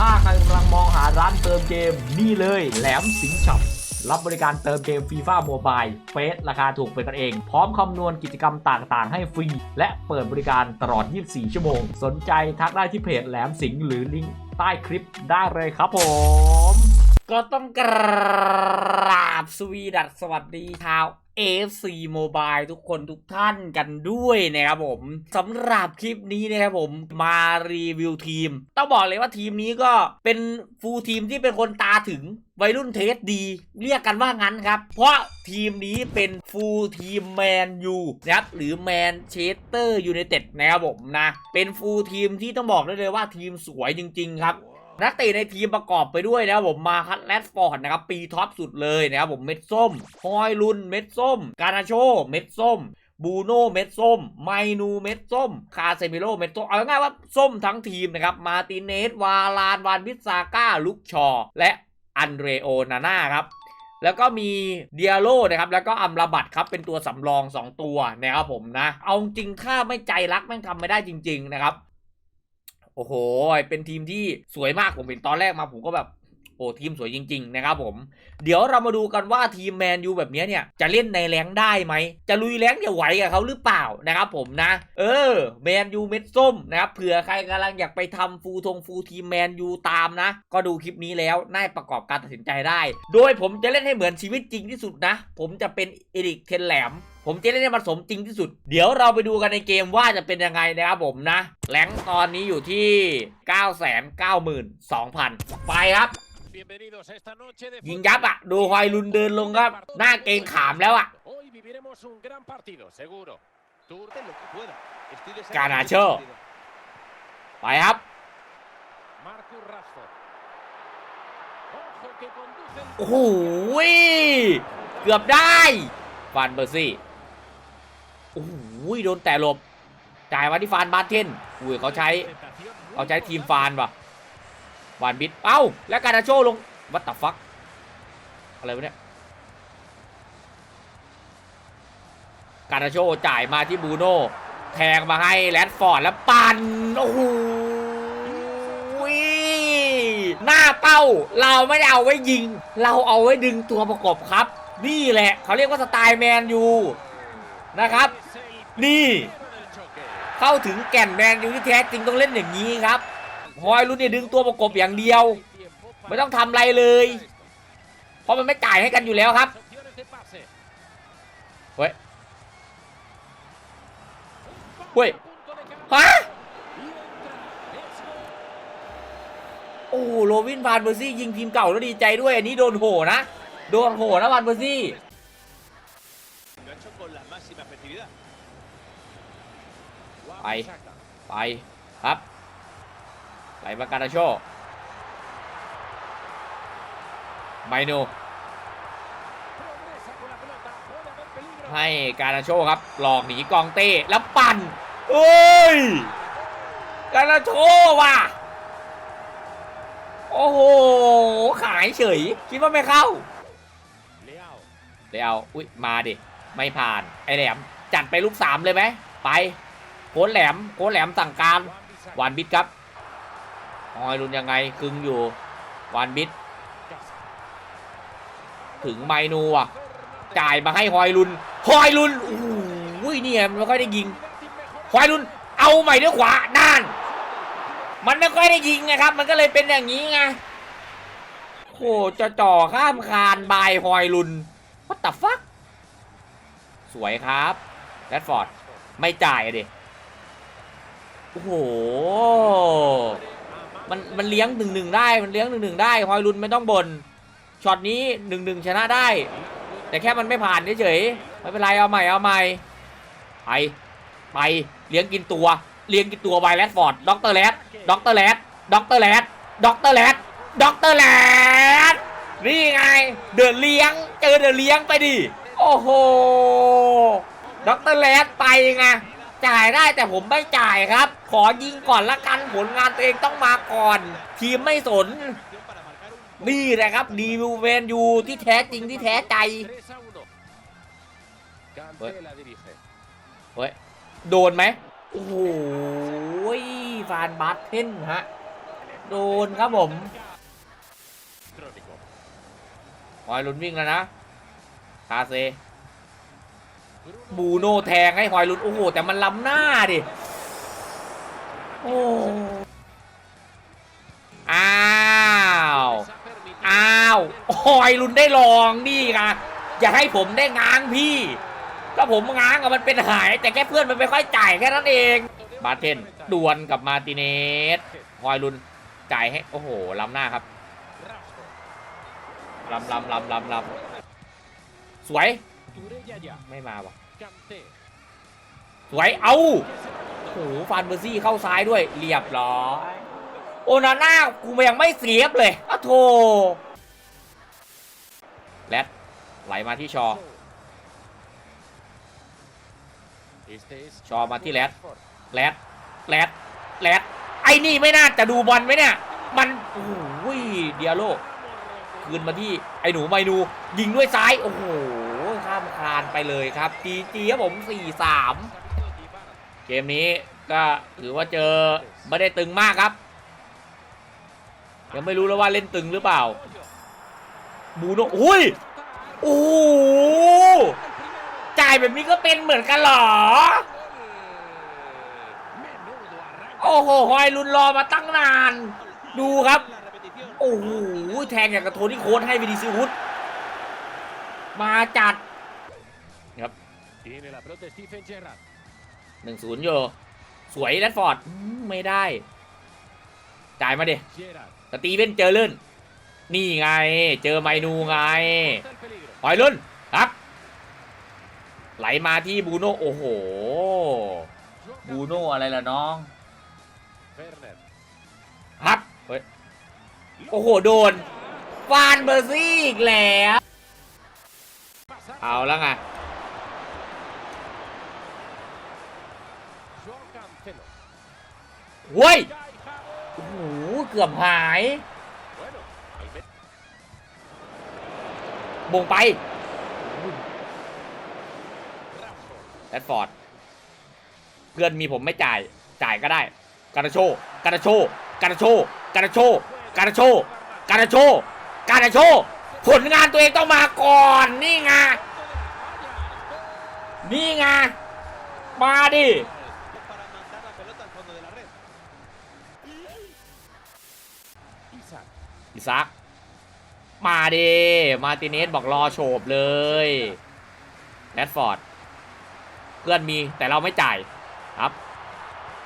ถ้าใครกำลังมองหาร้านเติมเกมนี่เลยแหลมสิงห์ช็อปรับบริการเติมเกมฟีฟ่าโมบายเฟสราคาถูกเป็นกันเอง พร้อมคำนวณกิจกรรมต่างๆ ให้ฟรี และเปิดบริการตลอด 24 ชั่วโมง สนใจทักได้ที่เพจแหลมสิงห์หรือลิงก์ใต้คลิปได้เลยครับผม ก็ต้องกราบสวีดัสสวัสดีชาว AFC Mobile ทุกคนทุกท่านกันด้วยนะครับผมสำหรับคลิปนี้นะครับผมมารีวิวทีม ต้องบอกเลยว่าทีมนี้ก็เป็นฟูลทีมที่เป็นคนตาถึงวัยรุ่นเทสดี เรียกกันว่างั้นครับ เพราะทีมนี้เป็นฟูลทีมแมนยูนะครับหรือแมนเชสเตอร์ยูไนเต็ดนะครับผมนะ เป็นฟูลทีมที่ต้องบอกได้เลยว่าทีมสวยจริง ๆ ครับ นักเตะในทีมประกอบไปด้วยนะครับผมมาคัตแรดฟอร์ดนะครับปีท็อปสุดเลยนะครับผมเม็ดส้มฮอยลุนเม็ดส้ม กานาโชเม็ดส้มบูโน่เม็ดส้ม ไมนูเม็ดส้ม คาเซมิโลเม็ดส้ม เอาง่ายว่าส้มทั้งทีมนะครับ มาติเนส วาลาน วานบิซาก้า ลุกชอ และอันเรโอ นาน่าครับ แล้วก็มีเดียโลนะครับ แล้วก็อัมราบัตครับ เป็นตัวสำรอง 2 ตัวนะครับผมนะ เอาจริงถ้าไม่ใจรักแม่งทำไม่ได้จริง ๆ นะครับ โอ้โห เป็นทีมที่สวยมากผมเห็นตอนแรกมาผมก็แบบโอ้ทีมสวยจริง ๆ นะครับผม เดี๋ยวเรามาดูกันว่าทีมแมนยูแบบนี้เนี่ย จะเล่นในแรงได้ไหม จะลุยแรงจะไหวกับเขาหรือเปล่านะครับผมนะ เออแมนยูเม็ดส้มนะครับเผื่อใครกำลังอยากไปทำฟูลทงฟูลทีมแมนยูตามนะ ก็ดูคลิปนี้แล้วน่าประกอบการตัดสินใจได้ โดยผมจะเล่นให้เหมือนชีวิตจริงที่สุดนะ ผมจะเป็นเอริกเทนแหลม ผมจะเล่นให้มันสมจริงที่สุด เดี๋ยวเราไปดูกันในเกมว่าจะเป็นยังไงนะครับผมนะแรงค์ตอนนี้อยู่ที่ 992,000 ไปครับ Bienvenidos a esta noche de ยิงยับอะ ดูฮอยลุนเดินลงครับ หน้าเกรงขามแล้วอะ Hoy viviremos un gran partido, seguro. Tú Haz lo que pueda. Estoy deseando Caracho. este partido. ไปครับ Marcus Rashford. Ojo que conduce el โอ้โหเกือบได้ฟานเบอร์ซี่ โอ้โหโดนแต่หลบ จ่ายมาที่ฟานบาเทนอุ้ยเขาใช้เอาใช้ทีมฟานป่ะวานบิดเอ้า แล้วการาโชลงวัตตาฟักอะไรวะเนี่ยการาโชจ่ายมาที่บูโน่แทงมาให้แรดฟอร์ดแล้วปันโอ้โหหน้าเป้าเราไม่ได้เอาไว้ยิง เราเอาไว้ดึงตัวประกบครับ นี่แหละ เขาเรียกว่าสไตล์แมนยูนะครับ นี่ เข้าถึงแก่นแมนยูที่แท้จริงต้องเล่นอย่างนี้ครับฮอยรุ่นเนี่ยดึงตัวประกบอย่างเดียว ไม่ต้องทำอะไรเลย เพราะมันไม่จ่ายให้กันอยู่แล้วครับเฮ้ยเฮ้ยฮะโอ้โหโรบินฟานเบอร์ซี่ยิงทีมเก่าแล้วดีใจด้วยอันนี้โดนโหนะ โดนโหนะฟานเบอร์ซี่ Ahí. Wan-Bissaka. ไปครับไหลมาการาโชไมโน Progresa con la pelota. Puede haber peligro. ให้การาโชครับ หลอกหนีกองเต้แล้วปั่นเอ้ย การาโชว่ะ โอ้โห ขายเฉย คิดว่าไม่เข้า Leao. เดี๋ยวเอาอุ้ยมาดิ ไม่ผ่าน ไอแหลม จัดไปลูกสามเลยไหม ไปโค้นแหลมโค้นแหลมสั่งการวานบิดครับฮอยลุนยังไงคึงอยู่วานบิดถึงไมนูอะจ่ายมาให้ฮอยลุนฮอยลุนโอ้โหเนี่ยมันไม่ค่อยได้ยิงฮอยลุนเอาใหม่ด้วยขวาด้าน มันไม่ค่อยได้ยิงไงครับ มันก็เลยเป็นอย่างนี้ไงโหจะจ่อข้ามคานบายฮอยลุน what the fuck สวยครับแรดฟอร์ดไม่จ่ายอะดิ โอ้โห มันมันเลี้ยงหนึ่งหนึ่งได้ มันเลี้ยงหนึ่งหนึ่งได้ฮอยลุนไม่ต้องบน่น ช็อตนี้หนึ่งหนึ่งชนะได้ แต่แค่มันไม่ผ่านเฉยๆ ไม่เป็นไรเอาใหม่เอาใหม่ ไป ไป เลี้ยงกินตัว เลี้ยงกินตัวไวแรดฟอร์ด ด็อกเตอร์แรดด็อกเตอร์แรดด็อกเตอร์แรดด็อกเตอร์แรดด็อกเตอร์แรดนี่ไง เดินเลี้ยง เจอเดินเลี้ยงไปดิ โอ้โห ด็อกเตอร์แรดไปไง จ่ายได้แต่ผมไม่จ่ายครับ ขอยิงก่อนละกันผลงานตัวเองต้องมาก่อน ทีมไม่สน นี่แหละครับดีวิวเวนยูที่แท้จริงที่แท้ใจเฮ้ยโดนไหมโอ้โหฟานบาร์เทนฮะ โดนครับผม Crónico. ฮอยลุนวิ่งแล้วนะคาเซ บูโน่แทงให้ฮอยลุนโอ้โหแต่มันล้ำหน้าดิโอ้อ้าวอ้าวฮอยลุนได้ลองนี่ไงอย่าให้ผมได้ง้างพี่ถ้าผมง้างอะมันเป็นหาย แต่แค่เพื่อนมันไม่ค่อยจ่ายแค่นั้นเอง บาเทนดวลกับมาติเนสฮอยลุนจ่ายให้โอ้โหล้ำหน้าครับล้ำล้ำล้ำล้ำล้ำสวย ไม่มาว่ะ Kanté. สวยเอาโอ้โหฟานเบอร์ซี่เข้าซ้ายด้วยเรียบร้อยโอนาน่ากูยังไม่เสียบเลยอะโทแรดไหลมาที่ชอ Este es ชอมาที่แรด Rashford. แรดแรดแรดไอ้นี่ไม่น่าจะดูบอลไหมเนี่ย มันโอ้โหเดียโลคืนมาที่ไอ้หนูไมนูยิงด้วยซ้าย โอ้โหข้ามคานไปเลยครับจีจีครับผม 4-3 เกมนี้ก็ถือว่าเจอไม่ได้ตึงมากครับ ยังไม่รู้แล้วว่าเล่นตึงหรือเปล่า บูโนอุ้ย โอ้จ่ายแบบนี้ก็เป็นเหมือนกันหรอ โอ้โหฮอยลุนรอมาตั้งนาน ดูครับ โอ้โห แทงอย่างกระโทนี่โค้ดให้วิดีซิวุฒมาจัด ครับ Tiene la pelota Stephen Gerrard. หนึ่งศูนย์โยสวยแรดฟอร์ดอืมไม่ได้ จ่ายมาเด Gerrard. สตีเวนเจอเล่นนี่ไง เจอไมนูไง Corta el peligro. ปล่อยลุ่นครับ ไหลมาที่บูโน่โอ้โห Joao บูโน่อะไรล่ะน้อง Werner. ครับเฮ้ยโอ้โห โดนฟานเบอร์ซี่อีกแล้ว Pasa. เอาแล้วไง เว้ย Kai Havertz. โอ้โหเกือบหาย Bueno, al menos บงไป Rashford. แรดฟอร์ด เพื่อนมีผมไม่จ่าย จ่ายก็ได้ การาโช การาโช การาโช การาโช การาโช การาโช การาโช ผลงานตัวเองต้องมาก่อน นี่ไง นี่ไง มาดิ อิซัก มาดิมาร์ติเนสบอกรอโฉบเลยแรดฟอร์ด เพื่อนมีแต่เราไม่จ่ายครับ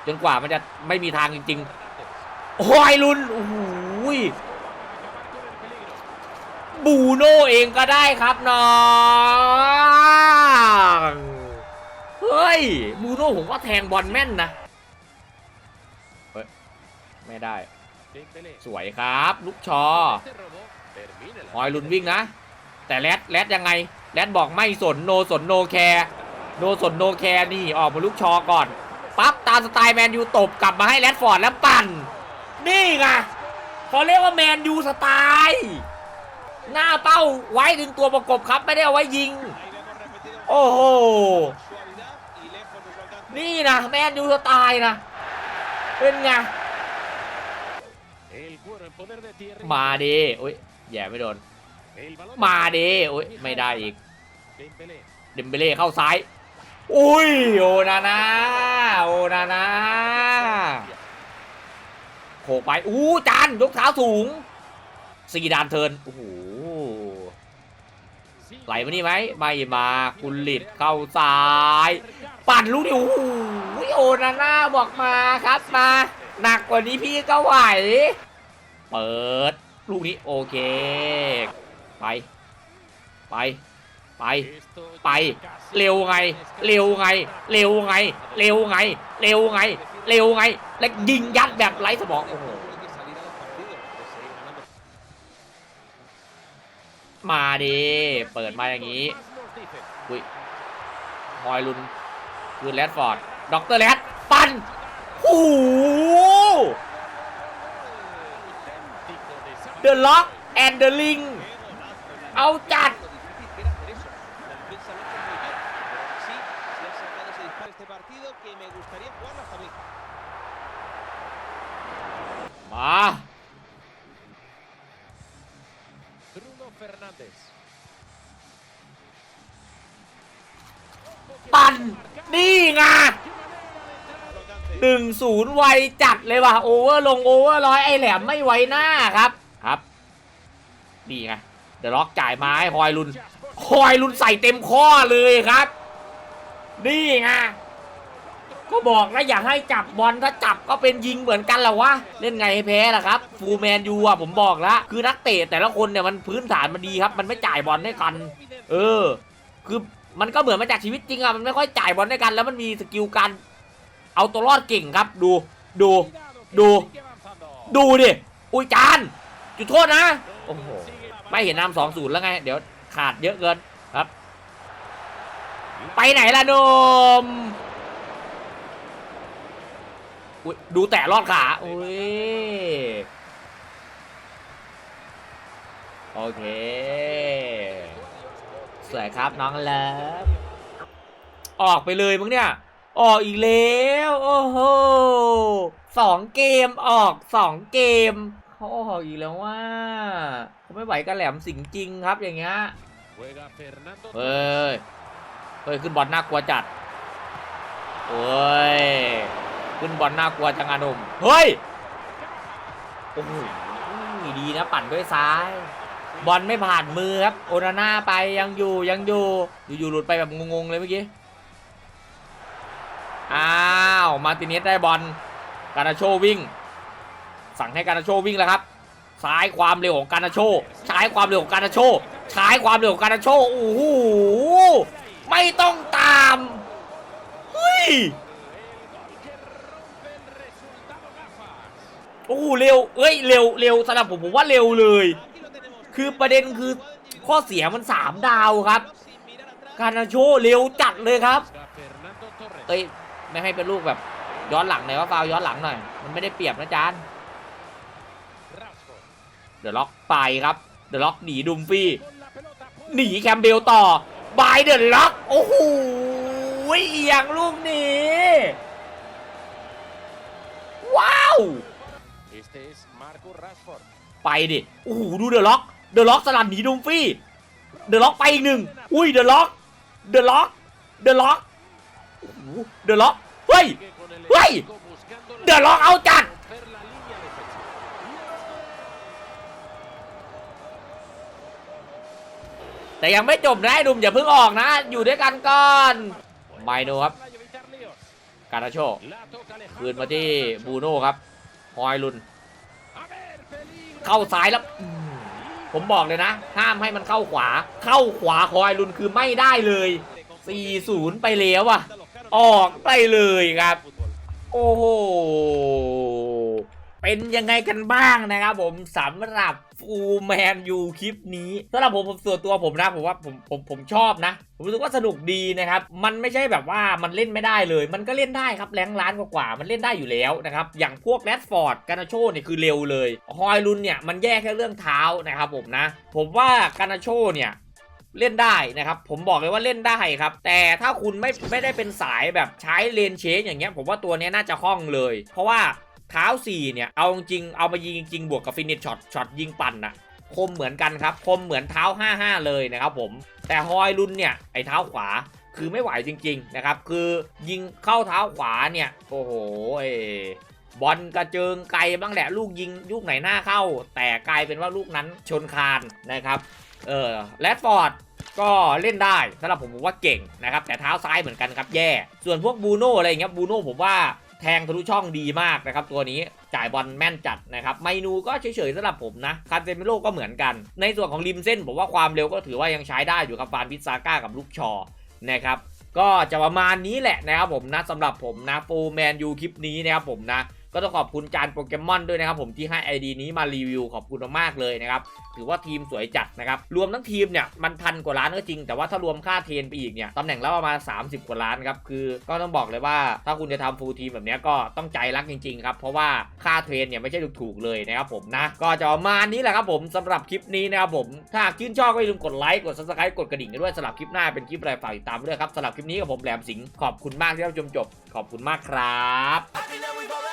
จนกว่ามันจะไม่มีทางจริง ๆ โอ้ยลุนโอ้ยบูโน่เองก็ได้ครับน้องเฮ้ยบูโน่ผมว่าแทงบอลแม่นนะ เฮ้ย ไม่ได้ สวยครับ ลูกชอ Este robo termina la ฮอยลุนวิ่งนะ แต่แรดแรดยังไงแรดบอกไม่สนโนสนโนแคร์โนสนโนแคร์นี่ออกมาลูกชอก่อนปั๊บตามสไตล์แมนยูตบกลับมาให้แรดฟอร์ดแล้วปั่น นี่ไงเขาเรียกว่าแมนยูสไตล์หน้าเป้าไว้ดึงตัวประกบครับไม่ได้เอาไว้ยิง Ahí vemos repetido โอ้โห suavidad y lejos de su alcance. นี่นะแมนยูสไตล์นะเป็นไง มาดีโอ้ยแย่ไม่โดน มาดีโอ้ยไม่ได้อีก เดมเบเล่เข้าซ้าย อุ้ยโอนานาโอนานาโขกไปอู้จานยกเท้าสูงสี่ดานเทินโอ้โหไหลมานี่ไหมไม่มาคุณหลิดเข้าซ้าย ปั่นลูกนี่โอ้โหโอนาน่าบอกมาครับมา หนักกว่านี้พี่ก็ไหว เปิด ลูกนี้โอเค ไป ไป ไป ไป เร็วไง เร็วไง เร็วไง เร็วไง เร็วไง เร็วไง และยิงยัดแบบไร้สมองโอ้โหมาดิเปิดมาอย่างนี้อุ้ยฮอยลุนคืนแรดฟอร์ดด็อกเตอร์แรดปันโอ้โห Auténtico desastre. เดอะล็อกแอนเดอะลิงเอาจัด มาปั่น นี่ไงหนึ่งศูนย์ไวจัดเลยว่ะ โอเวอร์ลงโอเวอร์ร้อยไอแหลมไม่ไวหน้าครับ นี่ไงเดอะล็อกจ่ายมาให้คอยลุนคอยลุนใส่เต็มข้อเลยครับ นี่ไงก็บอกนะอย่าให้จับบอลถ้าจับก็เป็นยิงเหมือนกันแหละวะเล่นไงให้แพ้ล่ะครับ ฟูลแมนยูอะผมบอกแล้วคือนักเตะแต่ละคนเนี่ยมันพื้นฐานมันดีครับ มันไม่จ่ายบอลให้กัน เออ คือมันก็เหมือนมาจากชีวิตจริงอะมันไม่ค่อยจ่ายบอลด้กัน แล้วมันมีสกิลการเอาตัวรอดเก่งครับ ดูดูดูดูดิอุ้ยจานจุดโทษนะโอ้โห ไม่เห็นนำสองศูนย์แล้วไง เดี๋ยวขาดเยอะเกินครับ ไปไหนล่ะนมอุ๊ยดูแตะรอดขาอุ้ยโอเค สวยครับน้องเลิฟออกไปเลยมึงเนี่ย ออกอีกแล้ว โอ้โหสองเกมออกสองเกม เขาออกอีกแล้วว่าเขาไม่ไหวกันแหลมสิงจริงครับอย่างเงี้ย Juega Fernando เฮ้ยเฮ้ยขึ้นบอลน่ากลัวจัดเฮ้ยขึ้นบอลน่ากลัวจังอาหนุ่มเฮ้ยโอ้โหดีนะปั่นด้วยซ้าย บอลไม่ผ่านมือครับโอนาน่าไปยังอยู่ยังอยู่อยู่ๆหลุดไปแบบงงๆเลยเมื่อกี้อ้าวมาร์ติเนสได้บอลการนาโชวิ่ง สั่งให้การนาโชวิ่งแล้วครับซ้ายความเร็วของการนาโชใช้ความเร็วของการนาโชใช้ความเร็วของการนาโชโอ้โหไม่ต้องตามเฮ้ยโอ้โหเร็วเอ้ยเร็วเร็วสำหรับผมผมว่าเร็วเลย คือประเด็นคือข้อเสียมันสามดาวครับ การนาโชเร็วจัดเลยครับเอ้ยไม่ให้เป็นลูกแบบย้อนหลังหน่อยว่าฟาวย้อนหลังหน่อย มันไม่ได้เปรียบนะจาน เดี๋ยวล็อกไปครับ เดี๋ยวล็อกหนีดุมฟี่ Con la pelota. หนีแคมเบลต่อบายเดอะล็อกโอ้โหเอียงลูกนี้ ว้าว Este es Marco Rashford. ไปดิโอ้โหดูเดอะล็อก เดอะล็อกสลัดหนีดุมฟี่ เดอะล็อกไปอีกหนึ่งอุ้ยเดอะล็อก เดอะล็อก เดอะล็อกโอ้โหเดอะล็อก เฮ้ย Que con el ¡Ay! esférico buscando la- เดอะล็อกเอาจัด แต่ยังไม่จบนะไอ้ดุมอย่าเพิ่งออกนะ อยู่ด้วยกันก่อนไม่ดูครับ การาโชคืนมาที่บูโน่ครับฮอยลุน เข้าซ้ายแล้ว ผมบอกเลยนะ ห้ามให้มันเข้าขวา เข้าขวาฮอยลุนคือไม่ได้เลย 4-0 ไปแล้วอะออกไปเลยครับ โอ้โห เป็นยังไงกันบ้างนะครับผมสำหรับฟูแมนยูคลิปนี้สำหรับผมผมส่วนตัวผมนะผมว่าผมผมผมชอบนะ ผมรู้สึกว่าสนุกดีนะครับ มันไม่ใช่แบบว่ามันเล่นไม่ได้เลย มันก็เล่นได้ครับแรงล้านกว่ามันเล่นได้อยู่แล้วนะครับ อย่างพวกแรดฟอร์ดกานาโชเนี่ยคือเร็วเลยฮอยลุนเนี่ยมันแย่แค่เรื่องเท้านะครับผมนะ ผมว่ากานาโชเนี่ยเล่นได้นะครับ ผมบอกเลยว่าเล่นได้ครับ แต่ถ้าคุณไม่ไม่ได้เป็นสายแบบใช้เลนเชนอย่างเงี้ย ผมว่าตัวเนี้ยน่าจะคล่องเลย เพราะว่า เท้า4เนี่ยเอาจริงเอามายิงจริงบวกกับฟินิชช็อตช็อตยิงปั่นนะคมเหมือนกันครับ คมเหมือนเท้า 55 เลยนะครับผม แต่ฮอยลุนเนี่ย ไอ้เท้าขวาคือไม่ไหวจริง ๆ นะครับ คือยิงเข้าเท้าขวาเนี่ย โอ้โหเอบอลกระเจิงไกลบ้างแหละลูกยิงลูกไหนหน้าเข้า แต่กลายเป็นว่าลูกนั้นชนคานนะครับ เออแรดฟอร์ดก็เล่นได้สำหรับผมผมว่าเก่งนะครับ แต่เท้าซ้ายเหมือนกันครับแย่ ส่วนพวกบูโน่อะไรเงี้ยบูโน่ผมว่า แทงทะลุช่องดีมากนะครับตัวนี้จ่ายบอลแม่นจัดนะครับไมนูก็เฉยๆสำหรับผมนะคาเซมิโลก็เหมือนกัน ในส่วนของริมเส้นผมว่าความเร็วก็ถือว่ายังใช้ได้อยู่กับฟานพิซซาก้ากับลูกชอนะครับก็จะประมาณนี้แหละนะครับผมนะสำหรับผมนะฟูแมนยูคลิปนี้นะครับผมนะ ก็ต้องขอบคุณจานโปเกมอนด้วยนะครับผมที่ให้ ID นี้มารีวิวขอบคุณมากเลยนะครับถือว่าทีมสวยจัดนะครับรวมทั้งทีมเนี่ยมันพันกว่าล้านก็จริง แต่ว่าถ้ารวมค่าเทรนไปอีกเนี่ยตำแหน่งและประมาณ30 กว่าล้านครับคือก็ต้องบอกเลยว่าถ้าคุณจะทำฟูลทีมแบบนี้ก็ต้องใจรักจริงๆครับเพราะว่าค่าเทรนเนี่ยไม่ใช่ถูกๆเลยนะครับผมนะก็จะประมาณนี้แหละครับผมสำหรับคลิปนี้นะครับผมถ้าชื่นชอบก็อย่าลืมกดไลค์กด subscribe กดกระดิ่งกันด้วยสำหรับคลิปหน้าเป็นคลิปอะไรฝากติดตามด้วยครับสำหรับคลิปนี้กับผมแหลมสิงห์ขอบคุณมากที่รับชมจบ ขอบคุณมากครับ